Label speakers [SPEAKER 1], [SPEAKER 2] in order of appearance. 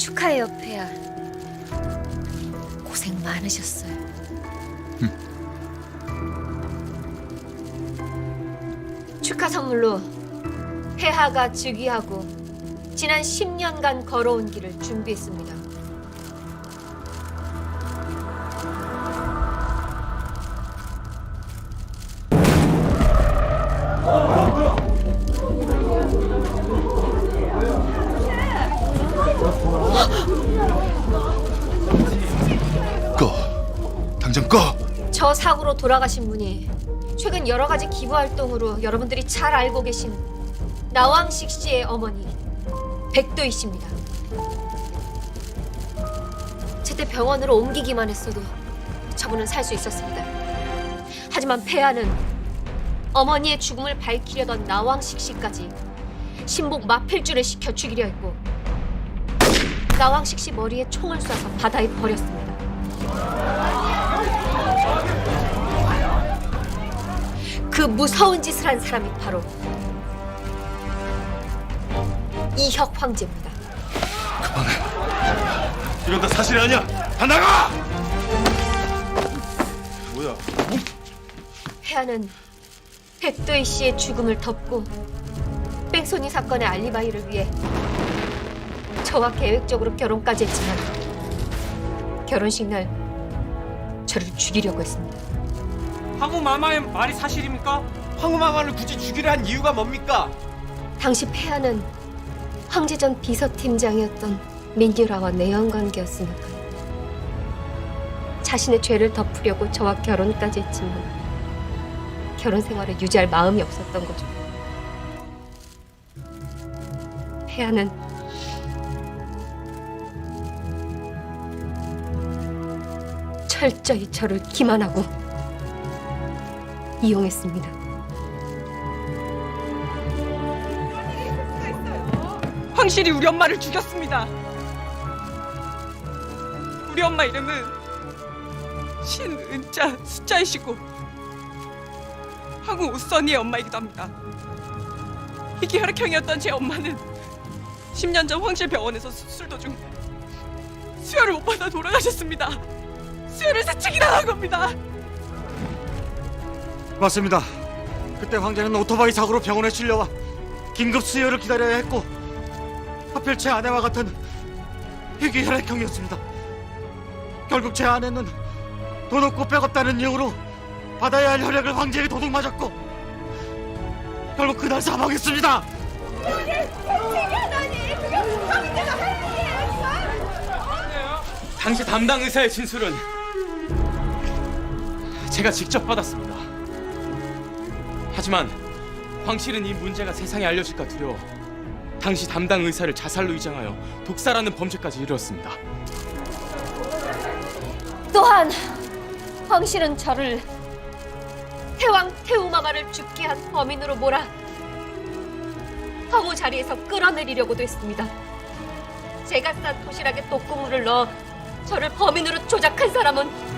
[SPEAKER 1] 축하해요, 폐야. 고생 많으셨어요. 축하 선물로 폐하가 즉위하고 지난 10년간 걸어온 길을 준비했습니다.
[SPEAKER 2] 당장 꺼.
[SPEAKER 1] 저 사고로 돌아가신 분이 최근 여러 가지 기부 활동으로 여러분들이 잘 알고 계신 나왕식 씨의 어머니 백도희 씨입니다. 제때 병원으로 옮기기만 했어도 저분은 살 수 있었습니다. 하지만 폐하는 어머니의 죽음을 밝히려던 나왕식 씨까지 신복 마필주를 시켜 죽이려 했고 나왕식 씨 머리에 총을 쏴서 바다에 버렸습니다. 그 무서운 짓을 한 사람이 바로 이혁 황제입니다.
[SPEAKER 2] 이런 거 사실이 아니야. 다 나가. 뭐야?
[SPEAKER 1] 폐하는 백도희 씨의 죽음을 덮고 뺑소니 사건의 알리바이를 위해 저와 계획적으로 결혼까지 했지만 결혼식 날 저를 죽이려고 했습니다.
[SPEAKER 3] 황후 마마의 말이 사실입니까?
[SPEAKER 4] 황후 마마를 굳이 죽이려 한 이유가 뭡니까?
[SPEAKER 1] 당시 폐하는 황제전 비서팀장이었던 민규라와 내연 관계였으니까 자신의 죄를 덮으려고 저와 결혼까지 했지만 결혼 생활을 유지할 마음이 없었던 거죠. 폐하는 철저히 저를 기만하고 이용했습니다.
[SPEAKER 3] 황실이 우리 엄마를 죽였습니다. 우리 엄마 이름은 신은자 숫자이시고 황후 우선이의 엄마이기도 합니다. 희귀 혈액형이었던 제 엄마는 10년 전 황실 병원에서 수술 도중 수혈을 못 받아 돌아가셨습니다. 수혈을 세척이 당한 겁니다.
[SPEAKER 4] 맞습니다. 그때 황제는 오토바이 사고로 병원에 실려와 긴급 수혈을 기다려야 했고 하필 제 아내와 같은 희귀 혈액형이었습니다. 결국 제 아내는 돈 없고 빼갑다는 이유로 받아야 할 혈액을 황제에게 도둑 맞았고 결국 그날 사망했습니다.
[SPEAKER 3] 당시 담당 의사의 진술은 제가 직접 받았습니다. 하지만 황실은 이 문제가 세상에 알려질까 두려워 당시 담당 의사를 자살로 위장하여 독살하는 범죄까지 이르렀습니다.
[SPEAKER 1] 또한 황실은 저를 태왕 태우마마를 죽게 한 범인으로 몰아 황후 자리에서 끌어내리려고도 했습니다. 제가 싼 도시락에 독국물을 넣어 저를 범인으로 조작한 사람은